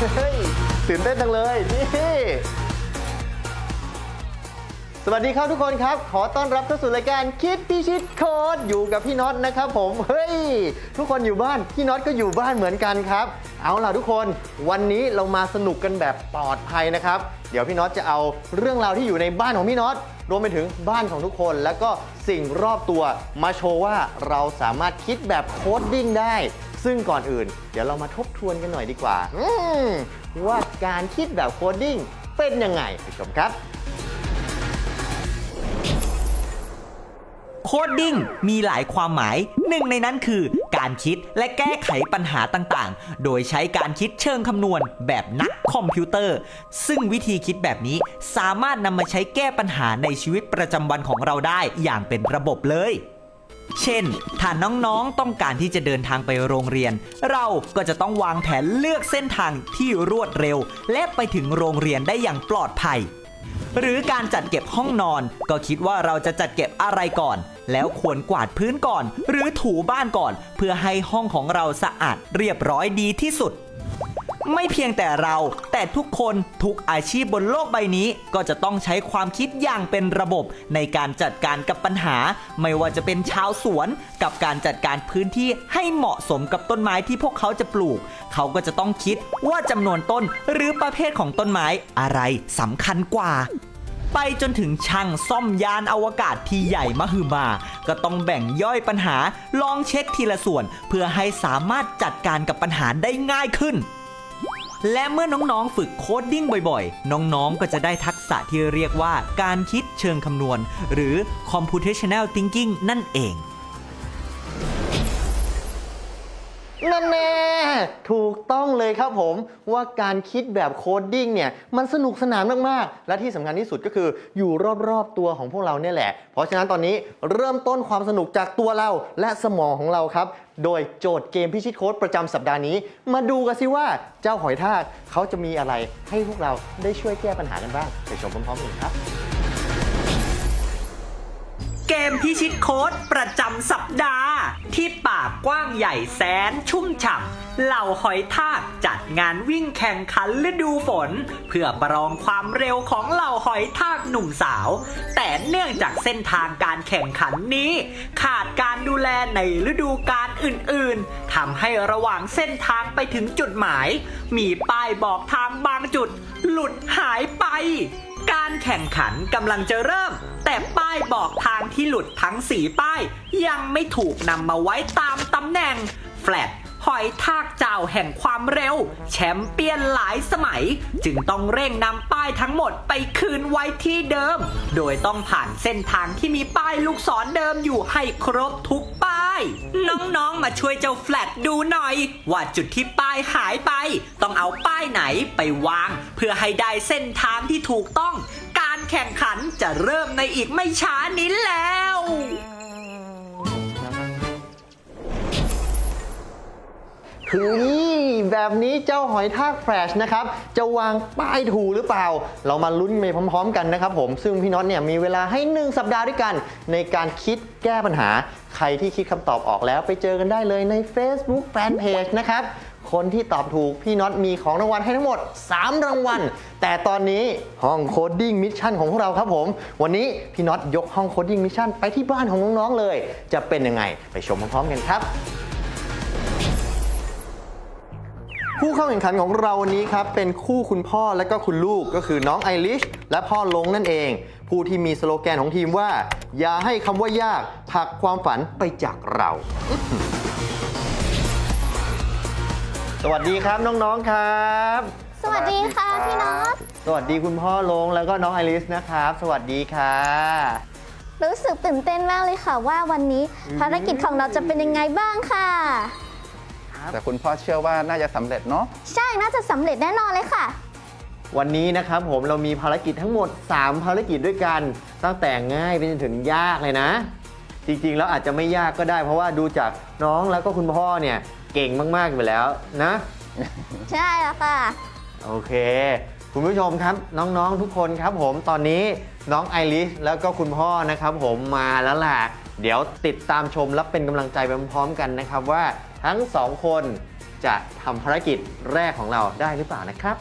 ตื่นเต้นจังเลยนี่สวัสดีครับทุกคนครับ ขอต้อนรับเข้าสู่รายการคิดพิชิตโค้ดอยู่กับพี่น็อตนะครับผมเฮ้ยทุกคนอยู่บ้านพี่น็อตก็อยู่บ้านเหมือนกันครับ เอาล่ะทุกคนวันนี้เรามาสนุกกันแบบปลอดภัยนะครับ เดี๋ยวพี่น็อตจะเอาเรื่องราวที่อยู่ในบ้านของพี่น็อตรวมไปถึงบ้านของทุกคน แล้วก็สิ่งรอบตัวมาโชว์ว่าเราสามารถคิดแบบโคดดิ้งได้ ซึ่งก่อนอื่น เดี๋ยวเรามาทบทวนกันหน่อยดีกว่าว่าการคิดแบบโคดดิ้งเป็นยังไงไปชมครับโคดดิ้งมีหลายความหมาย หนึ่งในนั้นคือการคิดและแก้ไขปัญหาต่างๆ โดยใช้การคิดเชิงคำนวณแบบนักคอมพิวเตอร์ ซึ่งวิธีคิดแบบนี้สามารถนำมาใช้แก้ปัญหาในชีวิตประจำวันของเราได้อย่างเป็นระบบเลย เช่น ถ้าน้องๆต้องการที่จะเดินทางไปโรงเรียน เราก็จะต้องวางแผนเลือกเส้นทางที่รวดเร็ว และไปถึงโรงเรียนได้อย่างปลอดภัย หรือการจัดเก็บห้องนอน ก็คิดว่าเราจะจัดเก็บอะไรก่อน แล้วควรกวาดพื้นก่อน หรือถูบ้านก่อน เพื่อให้ห้องของเราสะอาดเรียบร้อยดีที่สุด ไม่เพียงแต่เรา แต่ทุกคนทุกอาชีพบนโลกใบนี้ ก็จะต้องใช้ความคิดอย่างเป็นระบบ ในการจัดการกับปัญหา ไม่ว่าจะเป็นชาวสวน กับการจัดการพื้นที่ให้เหมาะสมกับต้นไม้ที่พวกเขาจะปลูก เขาก็จะต้องคิดว่าจำนวนต้นหรือประเภทของต้นไม้อะไรสำคัญกว่าไปจนถึงช่างซ่อมยานอวกาศที่ใหญ่มหึมา ก็ต้องแบ่งย่อยปัญหา ลองเช็คทีละส่วน เพื่อให้สามารถจัดการกับปัญหาได้ง่ายขึ้น และเมื่อน้องๆฝึกโคดดิ้งบ่อยๆ น้องๆ ก็จะได้ทักษะที่เรียกว่าการคิดเชิงคำนวณ หรือ computational thinking นั่นเอง นั่นแน่ถูกต้องเลยครับผมว่าการคิดแบบโคดดิ้งเนี่ยมันสนุกสนานมากๆ และที่สำคัญที่สุดก็คืออยู่รอบๆตัวของพวกเราเนี่ยแหละ เพราะฉะนั้นตอนนี้เริ่มต้นความสนุกจากตัวเราและสมองของเราครับ โดยโจทย์เกมพิชิตโค้ดประจำสัปดาห์นี้ มาดูกันสิว่าเจ้าหอยทากเขาจะมีอะไรให้พวกเราได้ช่วยแก้ปัญหากันบ้างไปชมพร้อมๆกันครับ เกมพิชิตโค้ดประจำสัปดาห์ ที่ป่ากว้างใหญ่แสนชุ่มฉ่ำเหล่าหอยทากจัดงานวิ่งแข่งขันฤดูฝน เพื่อประลองความเร็วของเหล่าหอยทากหนุ่มสาว แต่เนื่องจากเส้นทางการแข่งขันนี้ ขาดการดูแลในฤดูกาลอื่นๆทำให้ระหว่างเส้นทางไปถึงจุดหมาย มีป้ายบอกทางบางจุด หลุดหายไป การแข่งขันกำลังจะเริ่ม แต่ป้ายบอกทางที่หลุดทั้งสีป้าย ยังไม่ถูกนำมาไว้ตามตำแหน่ง แฟลต หอยทากเจ้าแห่งความเร็ว แชมเปี้ยนหลายสมัย จึงต้องเร่งนำป้ายทั้งหมดไปคืนไว้ที่เดิม โดยต้องผ่านเส้นทางที่มีป้ายลูกศรเดิมอยู่ให้ครบทุกป้าย น้องๆมาช่วยเจ้าแฟลตดูหน่อย ว่าจุดที่ป้ายหายไป ต้องเอาป้ายไหนไปวาง เพื่อให้ได้เส้นทางที่ถูกต้อง การแข่งขันจะเริ่มในอีกไม่ช้านี้แล้ว เฮ้ยแบบนี้เจ้าหอยทากแฟรชนะครับ จะวางป้ายถูหรือเปล่า เรามาลุ้นไปพร้อมๆ กันนะครับผม ซึ่งพี่น็อตเนี่ยมีเวลาให้ 1 สัปดาห์ด้วยกัน ในการคิดแก้ปัญหา ใครที่คิดคำตอบออกแล้วไปเจอกันได้เลยใน Facebook Fanpage นะครับคนที่ตอบถูกพี่น็อตมีของรางวัลให้ทั้งหมด 3 รางวัล แต่ตอนนี้ห้องโคดดิ้งมิชชั่นของพวกเราครับผม วันนี้พี่น็อตยกห้องโคดดิ้งมิชชั่นไปที่บ้านของน้องๆเลย จะเป็นยังไงไปชมพร้อมๆกันครับ ผู้เข้าแข่งขันของเราวันนี้ครับ เป็นคู่คุณพ่อและก็คุณลูกก็คือน้องไอริชและพ่อลงนั่นเอง ผู้ที่มีสโลแกนของทีมว่า อย่าให้คำว่ายากผลักความฝันไปจากเรา สวัสดีครับน้องๆครับ สวัสดีค่ะพี่น็อตสวัสดีคุณพ่อลงแล้วก็น้องไอริสนะครับ สวัสดีค่ะ รู้สึกตื่นเต้นมากเลยค่ะว่าวันนี้ภารกิจของเราจะเป็นยังไงบ้างค่ะ แต่คุณพ่อเชื่อว่าน่าจะสำเร็จเนาะ ใช่น่าจะสำเร็จแน่นอนเลยค่ะ วันนี้นะครับผมเรามีภารกิจทั้งหมด 3 ภารกิจด้วยกัน ตั้งแต่ง่ายไปจนถึงยากเลยนะ จริงๆ แล้วอาจจะไม่ยากก็ได้ เพราะว่าดูจากน้องแล้วก็คุณพ่อเนี่ยเก่งมากๆอยู่แล้วนะ ใช่แล้วค่ะ โอเค คุณผู้ชมครับน้องๆทุกคนครับผมตอนนี้น้องไอริสแล้วก็คุณพ่อนะครับผมมาแล้วล่ะเดี๋ยวติดตามชมและเป็นกำลังใจไปพร้อมๆกันนะครับว่า ทั้งสองคนจะทำภารกิจแรกของเราได้หรือเปล่านะครับ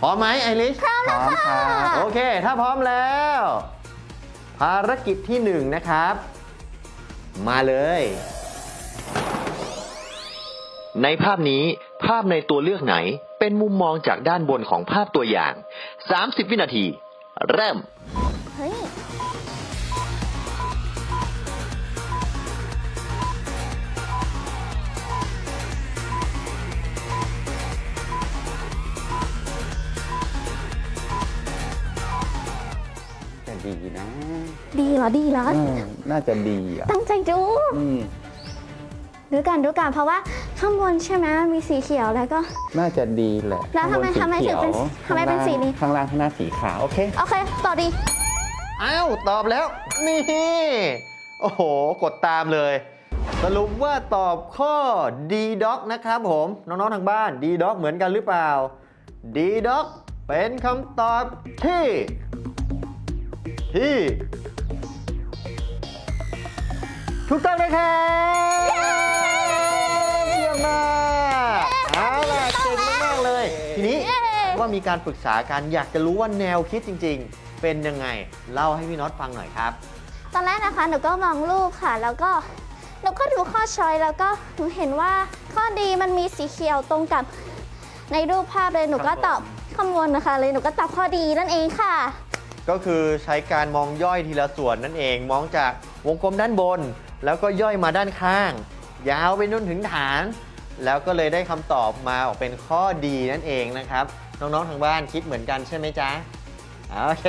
พร้อมไหมไอริชพร้อมพร้แล้วอมค่ะครับโอเค ถ้าพร้อมแล้ว ภารกิจที่หนึ่งนะครับ มาเลย ในภาพนี้ภาพในตัวเลือกไหน เป็นมุมมองจากด้านบนของภาพตัวอย่าง 30 วินาที เริ่ม เฮ้ย ดีนะดีเหรอดีเหรอเออน่าจะดีอะตั้งใจดูอืมดูกันดูกันเพราะว่าข้างบนใช่ไหมมีสีเขียวแล้วก็ น่าจะดีแหละแล้วทำไมข้างบนสีทำไมถึงเป็นขียวทำไมเป็นสีนี้ ข้างล่างข้างหน้าสีขาวโอเค โอเคต่อดี อ้าว ตอบแล้ว นี่ โอ้โห กดตามเลย สรุปว่าตอบข้อ D Doc นะครับผม น้อง ๆ ทางบ้าน D Doc เหมือนกันหรือเปล่า D Doc เป็นคำตอบที่ ที่ ถูกต้องเลยครับเยี่ยมมากเอาล่ะเก่งมากๆเลย ทีนี้เย้ว่ามีการปรึกษากันอยากจะรู้ว่าแนวคิดจริง ๆ เป็นยังไง เล่าให้พี่น็อตฟังหน่อยครับ ตอนแรกนะคะหนูก็มองรูปค่ะ แล้วก็หนูก็ดูข้อชอยแล้วก็หนูเห็นว่าข้อดีมันมีสีเขียวตรงกับในรูปภาพเลยหนูก็ตอบข้อมูลนะคะเลยหนูก็ตอบข้อดีนั่นเองค่ะ ก็คือใช้การมองย่อยทีละส่วนนั่นเอง มองจากวงกลมด้านบน แล้วก็ย่อยมาด้านข้าง ยาวไปนุ่นถึงฐาน แล้วก็เลยได้คำตอบมาออกเป็นข้อดีนั่นเองนะครับ น้องๆทางบ้านคิดเหมือนกันใช่ไหมจ๊ะ โอเค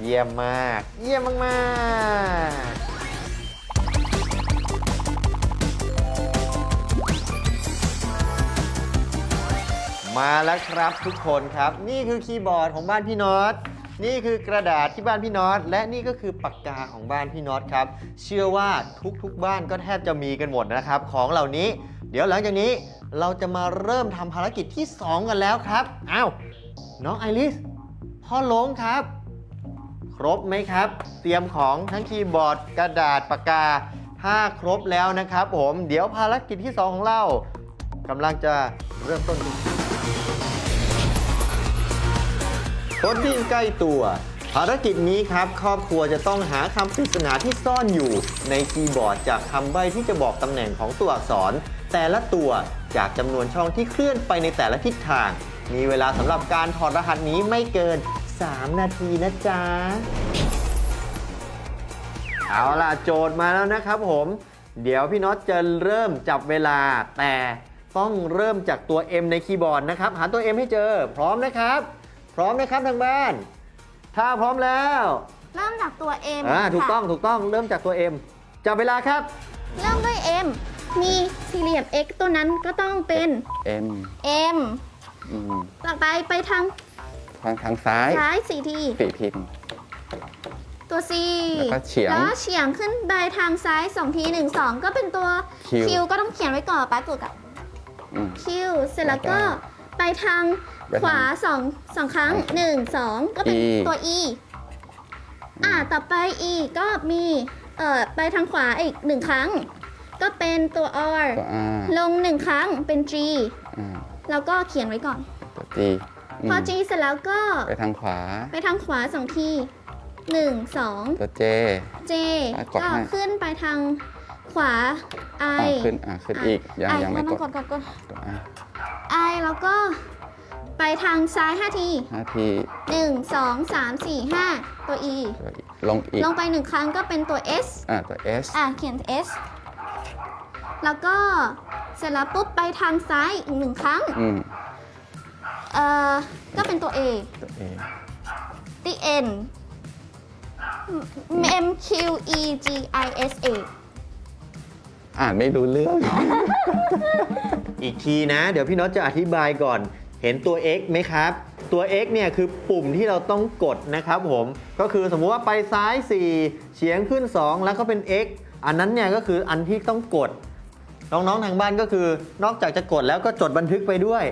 เยี่ยมมาก เยี่ยมมากๆมาแล้วครับทุกคนครับ นี่คือคีย์บอร์ดของบ้านพี่น็อต นี่คือกระดาษที่บ้านพี่น็อตและนี่ก็คือปากกาของบ้านพี่น็อตครับ เชื่อว่าทุกๆบ้านก็แทบจะมีกันหมดนะครับ ของเหล่านี้ เดี๋ยวหลังจากนี้เราจะมาเริ่มทำภารกิจที่ 2 กันแล้วครับอ้าวน้องไอริสพ่อลงครับ ครบไหมครับ เตรียมของทั้งคีย์บอร์ดกระดาษปากกาถ้าครบแล้วนะครับผมเดี๋ยวภารกิจที่ 2 ของเรากำลังจะเริ่มต้นกัน คนที่ใกล้ตัว ภารกิจนี้ครับ ครอบครัวจะต้องหาคำปริศนาที่ซ่อนอยู่ในคีย์บอร์ดจากคำใบ้ที่จะบอกตำแหน่งของตัวอักษร แต่ละตัวจากจำนวนช่องที่เคลื่อนไปในแต่ละทิศทาง มีเวลาสำหรับการถอดรหัสนี้ไม่เกิน 3 นาทีนะจ๊ะ เอาล่ะโจทย์มาแล้วนะครับผม เดี๋ยวพี่น็อตจะเริ่มจับเวลา แต่ต้องเริ่มจากตัว M ในคีย์บอร์ดนะครับ หาตัว M ให้เจอ พร้อมนะครับ พร้อมนะครับทางบ้าน ถ้าพร้อมแล้ว เริ่มจากตัว M อ่า ถูกค่ะต้อง ถูกต้อง เริ่มจากตัว M จับเวลาครับ เริ่มด้วย M มีสี่เหลี่ยม x ตัวนั้นก็ต้องเป็น M M อืมต่อไปไปทางทางทางซ้ายซ้ายสี่ทีสี่พิมพ์ ตัว C แล้วก็เฉียงแล้วเฉียงขึ้นไปทางซ้ายสองทีหนึ่งสองก็เป็นตัว Q Q ก็ต้องเขียนไว้ก่อนป้าตัวกับ อืม Q เสร็จแล้วก็แล้วก็ไปทาง ไปทางขวาสองสองครั้งหนึ่งสองก็เป็น E ตัว E อ่าต่อไป E ก็มีเอ่อไปทางขวาอีกหนึ่งครั้ง ก็เป็นตัว R ตัว R ลงหนึ่งครั้งเป็น G อ่าแล้วก็เขียนไว้ก่อน ตัว G มพอ G เสร็จแล้วก็ไปทางขวา ไปทางขวาสองทีหนึ่งสอง ตัว J J อะกดก็ให้ ขึ้นไปทางขวา I อ่าขึ้นอ่าขึ้นอีกยัง I ยังไม่ต้กองดกดกดกด ตัว R I แล้วก็ ไปทางซ้าย 5 ทีห้าที 1 2 3 4 5ตัว E ตัว E ลงอีก ลงไปหนึ่งครั้งก็เป็นตัว S อ่าตัว S อะเขียน S แล้วก็เสร็จแล้วปุ๊บไปทางซ้ายอีกหนึ่งครั้ง อืมเอ่อ ก็เป็นตัว A ตัว A the N M Q E G I S A อ่านไม่รู้เรื่อง อีกทีนะ เดี๋ยวพี่น็อตจะอธิบายก่อน เห็นตัว X ไหมครับ ตัว X เนี่ยคือปุ่มที่เราต้องกดนะครับผม ก็คือสมมุติว่าไปซ้าย 4 เฉียงขึ้น 2 แล้วก็เป็น X อันนั้นเนี่ยก็คืออันที่ต้องกด น้องๆทางบ้านก็คือนอกจากจะกดแล้วก็จดบันทึกไปด้วย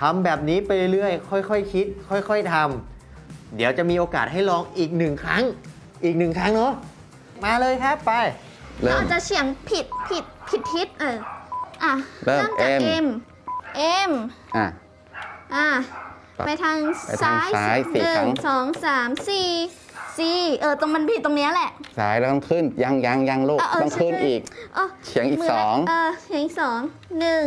ทำแบบนี้ไปเรื่อยๆ ค่อยๆคิด ค่อย ๆทำเดี๋ยวจะมีโอกาสให้ลองอีกหนึ่งครั้ง อีกหนึ่งครั้งเนาะมาเลยครับไป เริ่มอาจจะเฉียงผิดผิดผิดทิศเอออะเริ่มจาก M M M อะ อะไปครับไปทางไปทางซ้ายซ้ายสี่หนึ่ครั้งงสองสามสี่สี่เออตรงมันผิดตรงเนี้ยแหละ ซ้ายแล้วต้องขึ้นยังยังยังลูกเออเออต้องขึ้นใช่ อีก เออเฉียงอีกมืสองเออเฉียงอีกสองหนึ่ง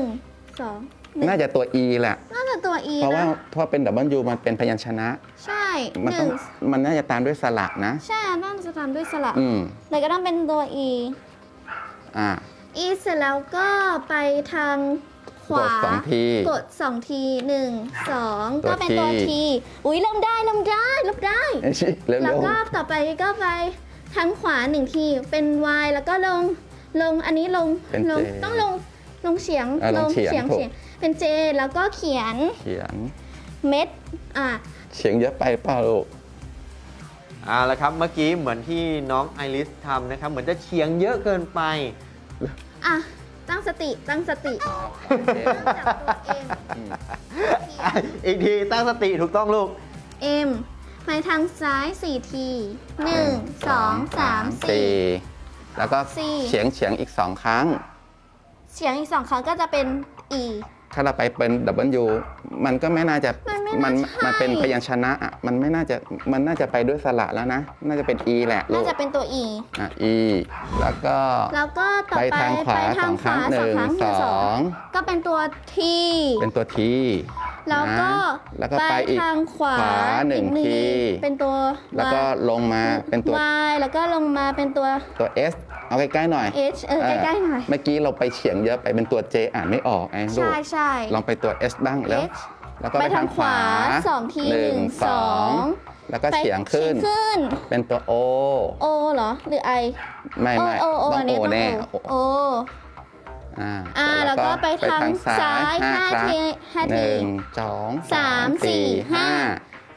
สองหนึ่งน่าจะตัว E แหละ น่าจะตัว E เพราะว่านะเพราะเป็น W มันเป็นพยัญชนะ ใช่มันหต้อนึ่งงมันน่าจะตามด้วยสระนะ ใช่น่าจะทำด้วยสระอืมเลยก็ต้องเป็นตัว E อ่า E เสร็จแล้วก็ไปทาง ขวากดสองที กดสองทีหนึ่งสองตัวก็เป็นตัว T T อุ้ยเริ่มได้เริ่มได้เริ่มได้ เอ้ยชิเร็แล้ววก็ต่อไปก็ไปทางขวาหนึ่งทีเป็น Y แล้วก็ลงลงอันนี้ลงเป็นลง J ต้องลงลงเฉียงเออลงเฉียงถูก เฉียงเป็น J แล้วก็เขียนๆเขียนเม็ดอะ เฉียงเยอะไปเปล่าลูก เอาละครับเมื่อกี้เหมือนที่น้องไอริสทำนะครับ เหมือนจะเฉียงเยอะเกินไป อะ ตั้งสติตั้งสติเริ่มจากตัว M อีกทีตั้งสติถูกต้องลูก M ไปทางซ้าย4ที1 2 3สี่4แล้วก็สี่เฉียงเฉียงอีกสองครั้งเสียงอีกสองครั้งก็จะเป็น E ถ้าเราไปเป็น W มันก็ไม่น่าจะ มันไม่น่าใช่มันเป็นพยัญชนะอะมันไม่น่าจะมันน่าจะไปด้วยสระแล้วนะ น่าจะเป็น E แหละลูน่ากจะเป็นตัว E อะ E แล้วก็แล้วก็ต่อไปไปทางขวาไปทางขวาสองครั้งสองครั้งหนึ่งสองก็เป็นตัว T เป็นตัว T แล้วก็นะแล้วก็ไปอีก ทางขวาขวาหนึ่งอีกที เป็นตัว แล้วก็ Y ลงมาเป็นตัว Y แล้วก็ลงมาเป็นตัว ตัว S เอาใกล้ๆหน่อย H เออใกล้ๆหน่อยเมื่อกี้เราไปเฉียงเยอะไปเป็นตัว J อ่านไม่ออกไอ้ลูใช่กใช่ลองไปตัว S บ้างแล้ว H แล้วก็ไปไปทาทางงขขวาวาสองทีหนึ่งหนึ่งสสอองงแล้วก็เฉียงขึ้นไปเฉียงขึ้นเป็นตัว O O เหรอ หรือ I ไม่โอไม่โอโอต้ออังนนี้ O ต้องแน่โออ่าอ่าแล้วก็ไปทางซ้ายห้าครั้งทีห้าหทีนึ่งสองสามสี่ห้า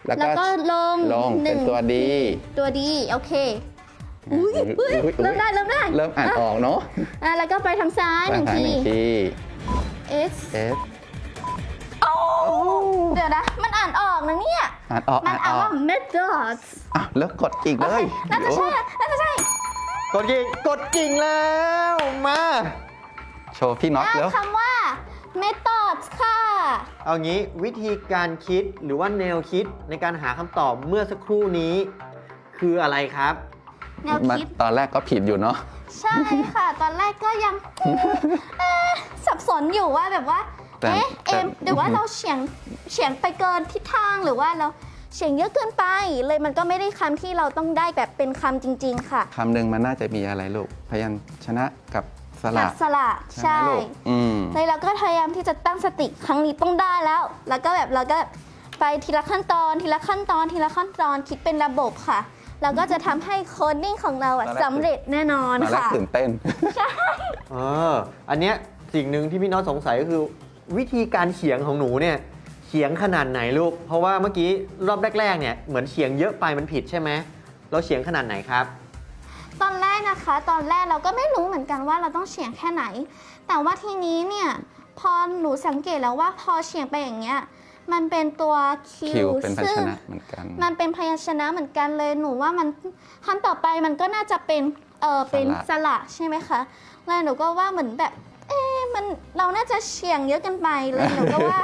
แล้วแล้วก็ก็ลงลงหเป็นงตัวดี ตัวดี โอเคอุ้ยอุ้ยอุ๊ยเริ่มได้เริ่มได้เริ่มอ่านออกเนาะอะแล้วก็ไปทางซ้ายหนึ่งทางทีหนึ่งที S S เดี๋ยวนะ มันอ่านออกนะเนี่ย อ่านออกมันอ่านอ่านออว่าก methods อะแล้วกดอีกโอเลเคยน่าจะใช่ น่าจะใช่ กดกิ่งกดกิ่งแล้วมา โชว์พี่น็อตอ่านแล้วคำว่า methods ค่ะ เอางี้วิธีการคิดหรือว่าแนวคิดในการหาคำตอบเมื่อสักครู่นี้ คืออะไรครับ แนวมันคิด ตอนแรกก็ผิดอยู่เนาะ ใช่ค่ะ ตอนแรกก็ยัง เอ๊ะสับสนอยู่ว่าแบบว่า แต่เอ๊ะแต่ เอ็มหรือว่าเราเฉียงเฉียงไปเกินทิศทางหรือว่าเราเฉียงเยอะเกินไป เลยมันก็ไม่ได้คำที่เราต้องได้แบบเป็นคำจริง ๆ ค่ะคำหนึ่งมันน่าจะมีอะไรลูก พยัญชนะกับสกัระบสระใช่ไหมใช่ ลูกอืม เลยเราก็พยายามที่จะตั้งสติครั้งนี้ต้องได้แล้ว แล้วก็แบบเราก็ไปทีละขั้นตอน ทีละขั้นตอน ทีละขั้นตอนคิดเป็นระบบค่ะ เราก็จะทำให้โคดดิ้งของเราอะตอนแรก สำเร็จแน่นอนตอนแรกค่ะ ตื่นเต้น เอออันเนี้ยสิ่งหนึ่งที่พี่น้องสงสัยก็คือ วิธีการเฉียงของหนูเนี่ยเฉียงขนาดไหนลูก เพราะว่าเมื่อกี้รอบแรกๆเนี่ยเหมือนเฉียงเยอะไปมันผิดใช่ไหมเราเฉียงขนาดไหนครับ ตอนแรกนะคะ ตอนแรกเราก็ไม่รู้เหมือนกันว่าเราต้องเฉียงแค่ไหน แต่ว่าทีนี้เนี่ยพอหนูสังเกตแล้วว่าพอเฉียงไปอย่างเงี้ยมันเป็นตัวคิคิววเป็นพยัญซึ่ชงนะเหมือนกัน มันเป็นพยัญชนะเหมือนกันเลยหนูว่ามันขั้นต่อไปมันก็น่าจะเป็นเออเป็นสระ สระใช่ไหมคะเลยหนูก็ว่าเหมือนแบบเอ๊ะมันเราน่าจะเฉียงเยอะเกันไปเลยหนูก็ว่า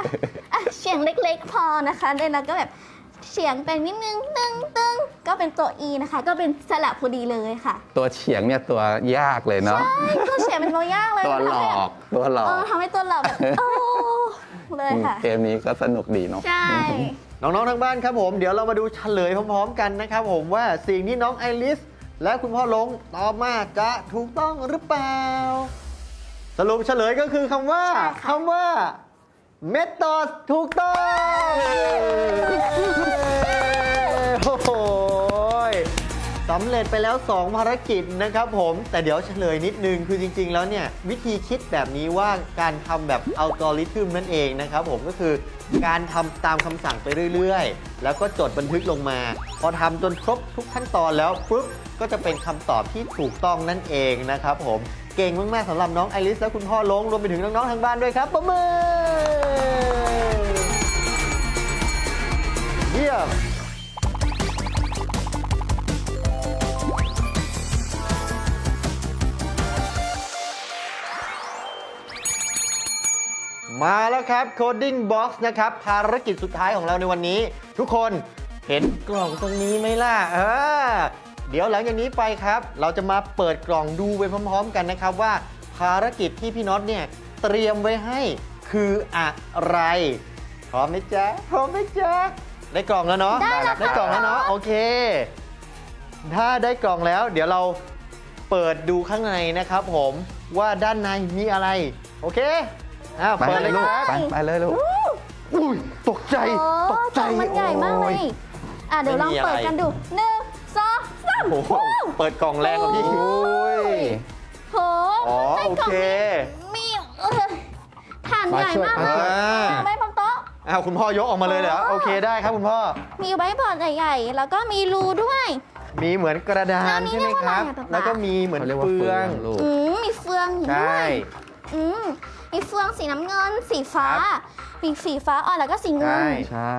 อะเฉียงเล็กๆพอนะคะเลยเราก็แบบเฉียงไปนิดนึงตึงตึงก็เป็นตัว E นะคะ ก็เป็นสระพอดีเลยค่ะตัวเฉียงเนี่ยตัวยากเลยเนาะใช่ตัวเฉียงเป็นตัวยากเลยตัวหลมันทำให้อกตัวหลอเอกอทำให้ตัวหลอกแบบโอ้เลยค่ะ เกมนี้ก็สนุกดีเนาะ ใช่ น้องๆ ทางบ้านครับผม เดี๋ยวเรามาดูเฉลยพร้อมๆ กันนะครับผมว่าสิ่งที่น้องไอริส และคุณพ่อลงตอบมาจะถูกต้องหรือเปล่า สรุปเฉลยก็คือคำว่าใช่ค่ะคำว่า เมทอดถูกต้อง โอ้โหสำเร็จไปแล้ว 2 ภารกิจนะครับผม แต่เดี๋ยวเฉลยนิดนึง คือจริง ๆ แล้วเนี่ย วิธีคิดแบบนี้ว่าการทำแบบอัลกอริทึมนั่นเองนะครับผมก็คือการทำตามคำสั่งไปเรื่อย ๆ แล้วก็จดบันทึกลงมา พอทำจนครบทุกขั้นตอนแล้วปุ๊บก็จะเป็นคำตอบที่ถูกต้องนั่นเองนะครับผม เก่งมากๆสำหรับน้องไอริสและคุณพ่อลงรวมไปถึงน้องๆทางบ้านด้วยครับประมือเยี่ยมมมาแล้วครับ Coding Box นะครับ ภารกิจสุดท้ายของเราในวันนี้ ทุกคนเห็นกล่องตรงนี้ไหมล่ะ เออ เดี๋ยวหลังจากนี้ไปครับ เราจะมาเปิดกล่องดูไปพร้อม ๆ กันนะครับว่าภารกิจที่พี่น็อตเนี่ยเตรียมไว้ให้คืออะไรพร้อมไหมจ๊ะพร้อมไหมจ๊ะได้กล่องแล้วเนาะได้แล้วได้กล่องแล้วเนาะโอเค ถ้าได้กล่องแล้ว เดี๋ยวเราเปิดดูข้างในนะครับ ผมว่าด้านในมีอะไร โอเคอ้าวไปเปิดเลเลยยลูกครับไปไปเลยลูกอุ้ยตกใจโอ้ตกใจกล่องมันใหญ่มากเลโอ้ ย อะเดี๋ยวลองไม่มีอะไรเปิดกันดูหนึ่งสองสาม โอ้โหเปิดกล่องแรงกว่าพี่โอ้โอ้ยโหอ๋อในโอกล่งเค มีเออฐานใหญ่มากมาเลช่วยยอ่าไว้บนโต๊ะ อ้าวคุณพ่อยกออกมาเลยเหรออ๋อโอเคได้ครับคุณพ่อ มีไว้บอร์ดใหญ่ๆ แล้วก็มีรูด้วย มีเหมือนกระดาแล้นวนี่ใช่ไหมครับเรียกว่าอะไรอะป๊าป๊าแล้วก็มีเหมือนเขาเรียกว่าเฟืเฟือองงลูก อืมมีเฟืองอยู่ใชด้ว่ยอืม มีเฟืองสีน้ำเงิน สีฟ้าครับมีสีฟ้าอ่อนแล้วก็สีเงิใช่นใช่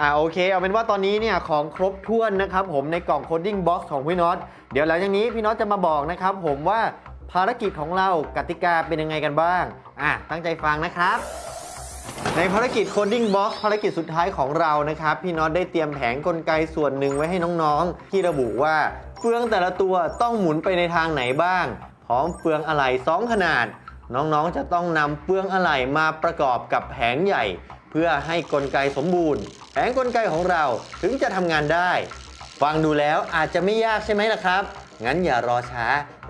อ่าโอเค เอาเป็นว่าตอนนี้เนี่ยของครบถ้วนนะครับผมในกล่อง coding box ของพี่น็อตเดี๋ยวหลังจากนี้พี่น็อตจะมาบอกนะครับผมว่าภารกิจของเรากติกาเป็นยังไงกันบ้างอะตั้งใจฟังนะครับ ในภารกิจ coding box ภารกิจสุดท้ายของเรานะครับ พี่น็อตได้เตรียมแผงกลไกส่วนหนึ่งไว้ให้น้องๆ ที่ระบุว่าเฟืองแต่ละตัวต้องหมุนไปในทางไหนบ้าง พร้อมเฟืองอะไหล่2ขนาด น้องๆ จะต้องนำเฟืองอะไหล่มาประกอบกับแผงใหญ่ เพื่อให้กลไกสมบูรณ์ แผงกลไกของเราถึงจะทำงานได้ ฟังดูแล้วอาจจะไม่ยากใช่ไหมล่ะครับ งั้นอย่ารอช้า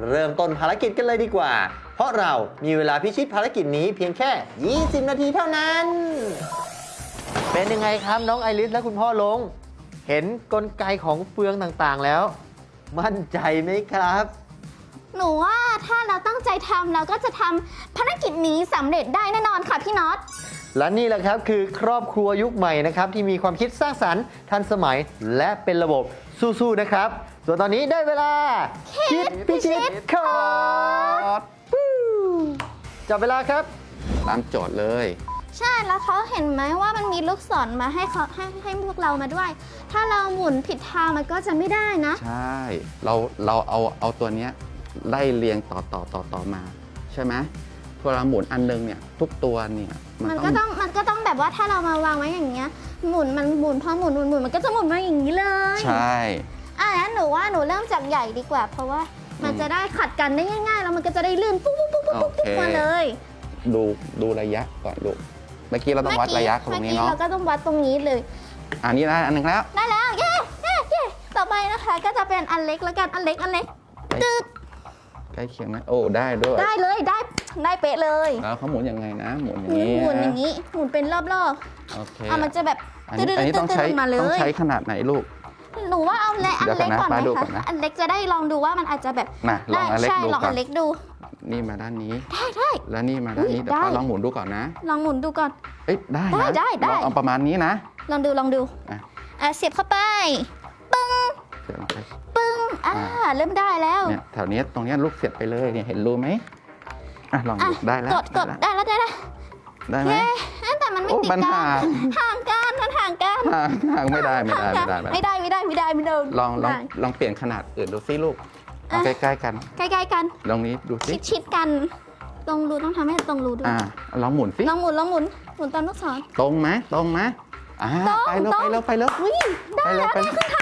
เริ่มต้นภารกิจกันเลยดีกว่า เพราะเรามีเวลาพิชิตภารกิจนี้เพียงแค่ 20 นาทีเท่านั้น เป็นยังไงครับน้องไอริสและคุณพ่อลง เห็นกลไกของเฟืองต่างๆแล้ว มั่นใจไหมครับ หนูว่าถ้าเราตั้งใจทำเราก็จะทำภารกิจนี้สำเร็จได้แน่นอนค่ะพี่น็อต และนี่แหละครับคือครอบครัวยุคใหม่นะครับ ที่มีความคิดสร้างสรรค์ทันสมัยและเป็นระบบสู้ๆนะครับ ส่วนตอนนี้ได้เวลา คิดพิชิตโคดจับเวลาครับ ตามโจทย์เลย ใช่แล้วเขาเห็นไหมว่ามันมีลูกศรมาให้เขาให้ให้พวกเรามาด้วย ถ้าเราหมุนผิดทางมันก็จะไม่ได้นะ ใช่ เราเราเอาเอาตัวเนี้ย ไล่เรียงต่อต่อต่อต่อมา ใช่ไหมพอเราหมุนอันนึงเนี่ยทุกตัวเนี่ยมันมันต้ก็องต้องมันก็ต้องแบบว่าถ้าเรามาวางไว้อย่างเงี้ยหมุนมันหมุนพอหมุนหมุนหมุนมันก็จะหมุนมาอย่างนี้เลยใช่อะงั้นหนูว่าหนูเริ่มจากใหญ่ดีกว่า เพราะว่ามันอืมจะได้ขัดกันได้ง่ายๆแล้วมันก็จะได้ลื่นปุ๊บปุ๊บปุ๊บปุ๊บปุ๊บโอเคมาเลยดูดูระยะก่อนลูกเมื่อกี้เราต้องวัดระยะตรงนี้เมื่อกี้เนาะเราก็ต้องวัดตรงนี้เลย อันนี้ได้อันหนึงแล้วได้แล้วเย้เย้เย้ต่อไปนะคะ ก็จะเป็นอันเล็กแล้วกันอันเล็กอันเล็กตึ๊ด ใกล้เคียงไหมโอ้ได้ด้วยได้เลยได้ได้เป๊ะเลยแล้วเขาหมุนยังไงนะหมุนอหย่างมุนนี้หมุนอย่างนี้หมุนเป็นรอบโอเคๆอะมันจะแบบอันนี้อันนี้ต้องใช้ตึ๊ดๆๆๆมาเลต้องย ใช้ขนาดไหนลูก หนูว่าเอาเล็กอันเดี๋ยวก่เล็อกนนะก่อนไหมป้าดูก่คะอนนะอันเล็กจะได้ลองดูว่ามันอาจจะแบบน่ะลองอันเล็กใช่ดูลองก่ออันนเล็กดูนี่มาด้านนี้ ได้ได้ แล้วนี่มาด้านนี้อุ๊ยเดี๋ยวป้าได้ลองหมุนดูก่อนนะ ลองหมุนดูก่อน เอ้ยได้ได้นะได้ได้ ลองเอาประมาณนี้นะ ลองดูลองดูอะ อะเสียบเข้าไปปึ้งเสียบลงไปปึ้ งอ่าอ่าเริ่มได้แล้วเนี่ยแถวเนี้ยตรงเนี้ยลูกเสียบไปเลยเนี่ยเห็นรูไหมอะลองอะดูได้แล้วกดกดได้แล้วได้แล้วได้แล้วได้ไหมเย้แต่มันไม่โอ้ติดมันกันห่างห่างกันมันห่างกันห่างห่างไม่ได้ไม่ได้ห่างไม่กัได้นไม่ได้ไม่ได้ไม่ได้ไม่ได้ไม่ได้ลองลองได้ลองเปลี่ยนขนาดอื่นดูสิลูกเอาอะใกล้ๆกัน ใกล้ๆกันลองนี้ดูสิชิดชิดๆกันตรงรูต้องทำให้ตรงรูด้วยอ่าลองหมุนสิลองหมุนลองหมุนหมุนตามลูกศรตรงไหมตรงไหมอ่าตรงไปเร็วตรงไปเร็วไปเร็ววิ่งได้ไปเลยแล้วไปได้เลยครึ่งทางแล้ว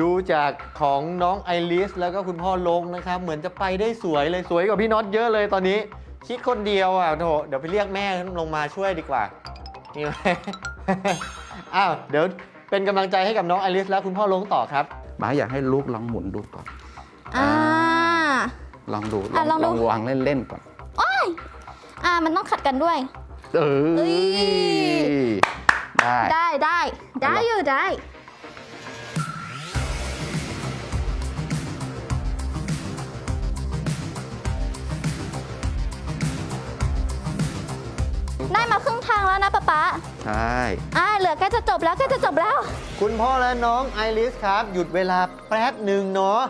ดูจากของน้องไอริสแล้วก็คุณพ่อลงนะครับ เหมือนจะไปได้สวยเลยสวยกว่าพี่น็อตเยอะเลยตอนนี้ คิดคนเดียวอะโถเดี๋ยวไปเรียกแม่ลงมาช่วยดีกว่านี่ไหมอ้าวเดี๋ยวเป็นกำลังใจให้กับน้องไอริสและคุณพ่อลงต่อครับบ้าอยากให้ลูกลองหมุนดูก่อน อ่า ลองดูอะลองดูลองวางเล่นๆก่อนอ่า มันต้องขัดกันด้วย เอเอ้อยได้ได้ได้ได้อยู่ได้ ได้มาครึ่งทางแล้วนะป๊าป๊าใช่ อ่าเหลือแค่จะจบแล้วแค่จะจบแล้ว คุณพ่อและน้องไอริสครับ หยุดเวลาแป๊บหนึ่งเนาะ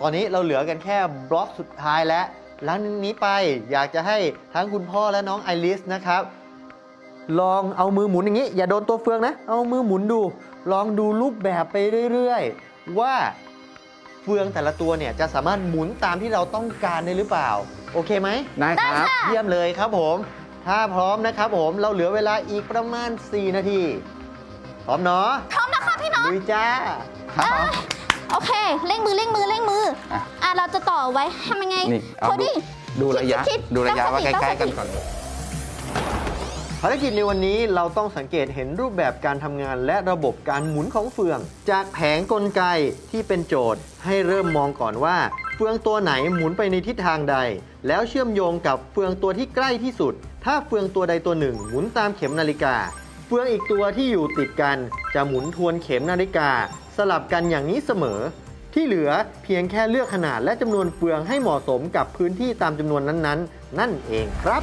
ตอนนี้เราเหลือกันแค่บล็อกสุดท้ายแล้วหลังนี้ไปอยากจะให้ทั้งคุณพ่อและน้องไอริสนะครับ ลองเอามือหมุนอย่างนี้ อย่าโดนตัวเฟืองนะ เอามือหมุนดู ลองดูรูปแบบไปเรื่อยๆ ว่าเฟืองแต่ละตัวเนี่ยจะสามารถหมุนตามที่เราต้องการได้หรือเปล่า โอเคไหมได้ครับ เยี่ยมเลยครับผมพ ถ้าพร้อมนะครับผมเราเหลือเวลาอีกประมาณ 4 นาที พร้อมเนาะพร้อมนะคะพี่น็อตลุยจ้าครับโอเคเร่งมือเร่งมือเร่งมืออะอะเราจะต่อไว้ทำยังไงนี่เอาพอดูดีดูระยะ คิดๆดูระยะตั้งว่าสติใกล้ๆตั้กันงสติ ก่อน ภารกิจในวันนี้เราต้องสังเกตเห็นรูปแบบการทำงานและระบบการหมุนของเฟือง จากแผงกลไกที่เป็นโจทย์ ให้เริ่มมองก่อนว่า เฟืองตัวไหนหมุนไปในทิศทางใด แล้วเชื่อมโยงกับเฟืองตัวที่ใกล้ที่สุด ถ้าเฟืองตัวใดตัวหนึ่ง หมุนตามเข็มนาฬิกา เฟืองอีกตัวที่อยู่ติดกัน จะหมุนทวนเข็มนาฬิกา สลับกันอย่างนี้เสมอ ที่เหลือเพียงแค่เลือกขนาดและจำนวนเฟืองให้เหมาะสมกับพื้นที่ตามจำนวนนั้นๆ นั่นเองครับ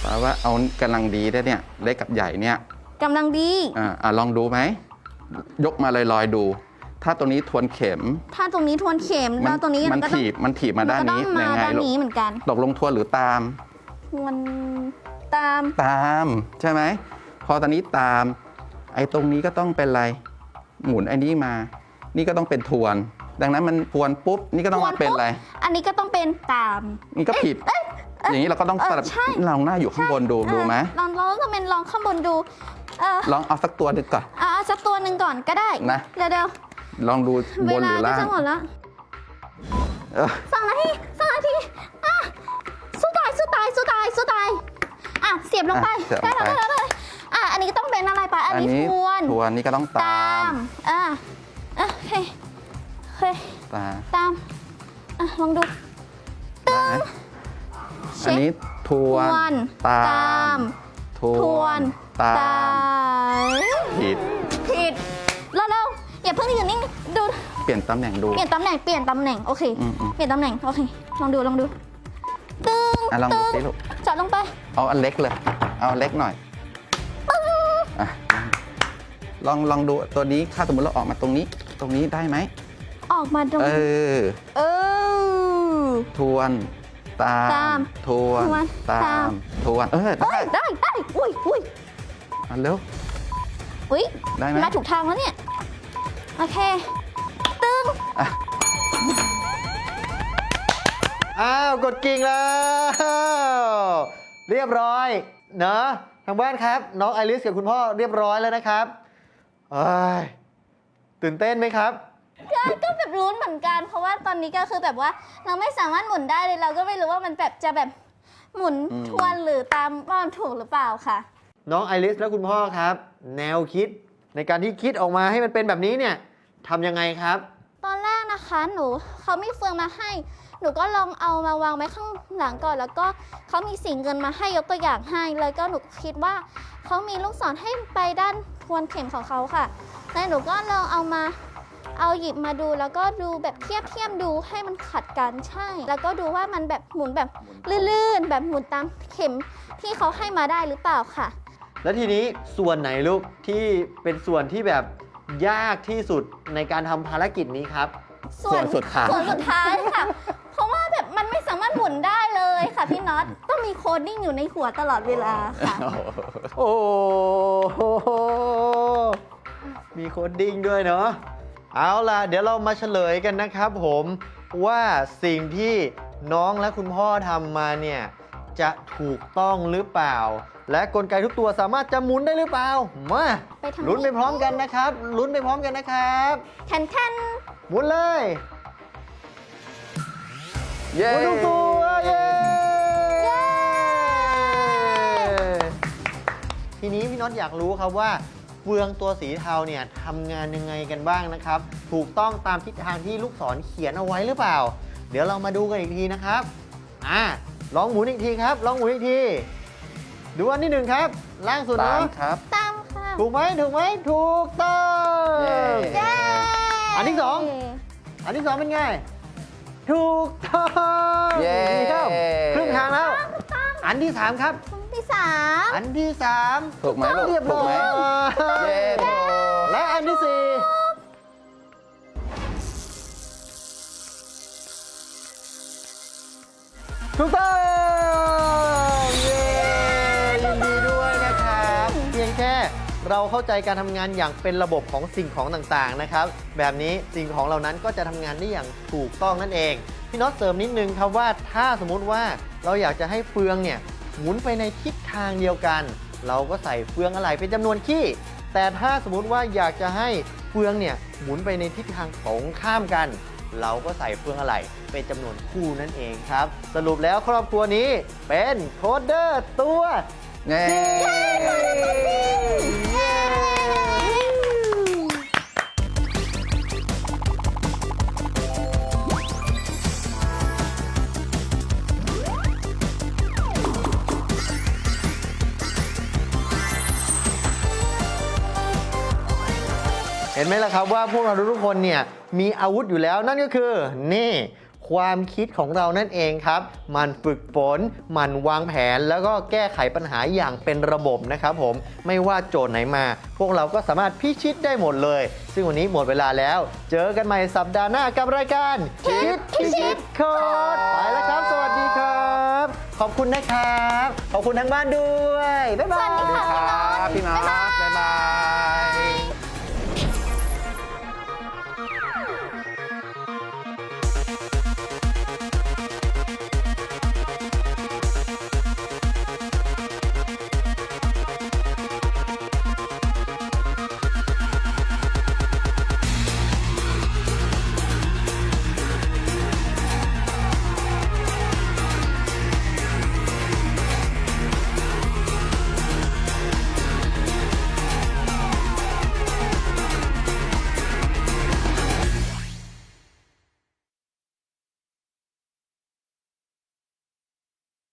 แปลว่าเอากำลังดีได้เนี่ยเล็กกับใหญ่เนี่ยกำลังดี อ่าอะลองดูไหม ยกมาลอยๆดู ถ้าตัวนี้ทวนเข็ม ถ้าตรงนี้ทวนเข็มแล้วตรงนี้มันก็ต้องถีบมันถีบมาด้านนี้ก็ต้องมายังไงด้านลูกนี้เหมือนกัน ตกลงทวนหรือตาม ทวนตาม ตามใช่ไหมพอตอนนี้ตาม ไอ้ตรงนี้ก็ต้องเป็นอะไร หมุนไอ้นี้มา นี่ก็ต้องเป็นทวน ดังนั้นมันทวนปุ๊บนี่ก็ต้องมาเป็นอะไร อันนี้ก็ต้องเป็นตามนี่ก็ผิด อย่างนี้เราก็ต้องเออสลับใช่ลองหน้าอยู่ข้างบนดูดูไหมลองลองก็เป็นลองข้างบนดูเออลองเอาสักตัวหนึงก่อนเอาสักตัวหนึ่งก่อนก็ได้นะเดี๋ยวเดี๋ยว ลองดูเวบนลาหรือก็ล่างจะหมดแล้วเออ สองนาทีสองนาทีอะสู้ตายสู้ตายสู้ตายสู้ตายอะเสียบลงไปอะเสียบลได้งไป แล้วได้แล้วได้แล้วอะอันนี้ก็ต้องเป็นอะไรไปอันอันนี้นี้ทวนทวนนี่ก็ต้องตตาามมอะอะโอเคโอเคตามตามอะลองดู ได้ไหมเช็ค อันนี้ทวนทวนตาตามมททววนนตาตาม มผิดผิดเร็วๆ อย่าเพิ่งยืนนิ่งดูเปลี่ยนตำแหน่งดู เปลี่ยนตำแหน่งเปลี่ยนตำแหน่งโอเค อืมอืม เปลี่ยนตำแหน่งโอเคลองดูลองดูตึงอะลองดูตึสิลูก เจาะลงไปเอาอันเล็กเลย เอาอันเล็กหน่อยอะลองลองดูตัวนี้ถ้าสมมติเราออกมาตรงนี้ ตรงนี้ได้ไหม ออกมาตรงเออ เออ ทวน ตาตามมทวน ทวนตาตาม ม ทวน เออได้เอ้ยได้ได้อุ้ยอุ้ยอันเร็ว อุ้ยได้ไหมมาถูกทางแล้วเนี่ย โอเค ตึงอะอ้าว กดกิ่งแล้ว เรียบร้อย เนอะทางบ้านครับ น้องไอริสกับคุณพ่อเรียบร้อยแล้วนะครับเอ้ยตื่นเต้นไหมครับ ก็ก็แบบลุ้นเหมือนกัน เพราะว่าตอนนี้ก็คือแบบว่าเราไม่สามารถหมุนได้เลยเราก็ไม่รู้ว่ามันแบบจะแบบหมุนอืม ทวนหรือตามว่ามันถูกหรือเปล่าค่ะ น้องไอริสและคุณพ่อครับ แนวคิด ในการที่คิดออกมาให้มันเป็นแบบนี้เนี่ยทำยังไงครับ ตอนแรกนะคะหนูเขามีเฟืองมาให้ หนูก็ลองเอามาวางไว้ข้างหลังก่อน แล้วก็เขามีสีเงินมาให้ยกตัวอย่างให้ แล้วก็หนูคิดว่าเขามีลูกศรให้ไปด้านทวนเข็มของเขาค่ะแล้วหนูก็ลองเอามาเอาหยิบมาดูแล้วก็ดูแบบเทียบเทียบดูให้มันขัดกันใช่ แล้วก็ดูว่ามันแบบหมุนแบบลื่นๆแบบหมุนตามเข็มที่เขาให้มาได้หรือเปล่าค่ะ แล้วทีนี้ส่วนไหนลูกที่เป็นส่วนที่แบบยากที่สุดในการทำภารกิจนี้ครับ ส่วนสุดท้าย ส่วนสุดท้ายค่ะ เพราะว่าแบบมันไม่สามารถหมุนได้เลยค่ะพี่น็อตต้องมีโคดดิ้งอยู่ในหัวตลอดเวลาค่ะ โอ้โหมีโคดดิ้งด้วยเนาะ เอาล่ะ เดี๋ยวเรามาเฉลยกันนะครับผมว่าสิ่งที่น้องและคุณพ่อทำมาเนี่ย จะถูกต้องหรือเปล่า และกลไกทุกตัวสามารถจะหมุนได้หรือเปล่ามาไปทางนี้ ลุ้นไปพร้อมกันนะครับลุ้นไปพร้อมกันนะครับ แทนแทนหมุนเลยเย้หมุนทุกตัวเย้ทีนี้พี่น็อตอยากรู้ครับว่าเฟืองตัวสีเทาเนี่ยทำงานยังไงกันบ้างนะครับ ถูกต้องตามทิศทางที่ลูกศรเขียนเอาไว้หรือเปล่า เดี๋ยวเรามาดูกันอีกทีนะครับ อ่า ลองหมุนอีกทีครับ ลองหมุนอีกที ดูอันที่หนึ่งครับ ล่างสุดตามเนาะครับตามค่ะถูกไหมถูกไหมถูกต้องเย้เย้ อันที่สอง อันที่สองเป็นไง ถูกต้องเย้ดีครับครึ่งทางแล้ว อันที่สามครับที่สามอันที่สามถูกไหมลูกเรียบถูร้กอไหมยเย้ถูกและอันที่สี่ ถูกต้องเย้ยินดีด้วยนะครับเพียงแค่เราเข้าใจการทำงานอย่างเป็นระบบของสิ่งของต่างๆนะครับ แบบนี้สิ่งของเหล่านั้นก็จะทำงานได้อย่างถูกต้องนั่นเอง พี่น็อตเสริมนิดนึงครับว่าถ้าสมมุติว่าเราอยากจะให้เฟืองเนี่ยหมุนไปในทิศทางเดียวกัน เราก็ใส่เฟืองอะไรเป็นจำนวนขี้ แต่ถ้าสมมุติว่าอยากจะให้เฟืองเนี่ยหมุนไปในทิศทางตรงข้ามกัน เราก็ใส่เฟืองอะไรเป็นจำนวนคู่นั่นเองครับ สรุปแล้วครอบครัวนี้เป็นโคดเดอร์ตัว เย้ นไหมล่ะครับว่าพวกเราทุกคนเนี่ยมีอาวุธอยู่แล้วนั่นก็คือ นี่ ความคิดของเรานั่นเองครับ มันฝึกฝนมันวางแผนแล้วก็แก้ไขปัญหาอย่างเป็นระบบนะครับผมไม่ว่าโจทย์ไหนมา พวกเราก็สามารถพิชิตได้หมดเลย ซึ่งวันนี้หมดเวลาแล้ว เจอกันใหม่สัปดาห์หน้ากับรายการคิดพิชิตโคดไปแล้วครับ สวัสดีครับ ขอบคุณนะครับ ขอบคุณทั้งบ้านด้วยบ๊ายบายสวัสดีค่ะครับพี่น้องบ๊ายบาย